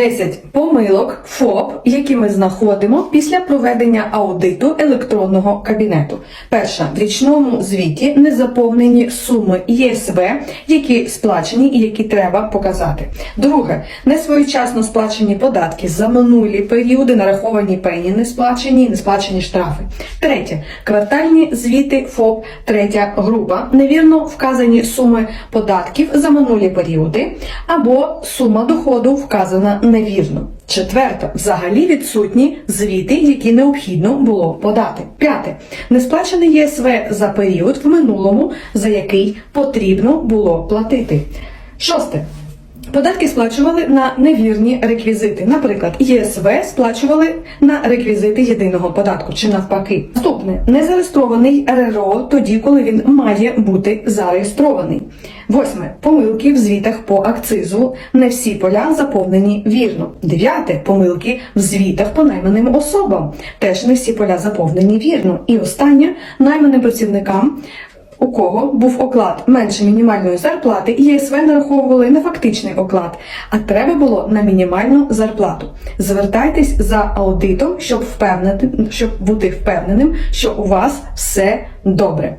10 помилок ФОП, які ми знаходимо після проведення аудиту електронного кабінету. Перша в річному звіті не заповнені суми ЄСВ, які сплачені і які треба показати. Друге, несвоєчасно сплачені податки за минулі періоди, нараховані пені не сплачені, не сплачені штрафи. Третє, квартальні звіти ФОП, третя група, невірно вказані суми податків за минулі періоди, або сума доходу вказана невірно. Четверте, взагалі відсутні звіти, які необхідно було подати. П'яте, несплачений ЄСВ за період в минулому, за який потрібно було платити. Шосте. Податки сплачували на невірні реквізити. Наприклад, ЄСВ сплачували на реквізити єдиного податку чи навпаки. Наступне незареєстрований РРО тоді, коли він має бути зареєстрований. Восьме помилки в звітах по акцизу. Не всі поля заповнені вірно. Дев'яте помилки в звітах по найманим особам. Теж не всі поля заповнені вірно. І останнє найманим працівникам у кого був оклад менше мінімальної зарплати, і ЄСВ нараховували не фактичний оклад, а треба було на мінімальну зарплату. Звертайтесь за аудитом, щоб впевнити, щоб бути впевненим, що у вас все добре.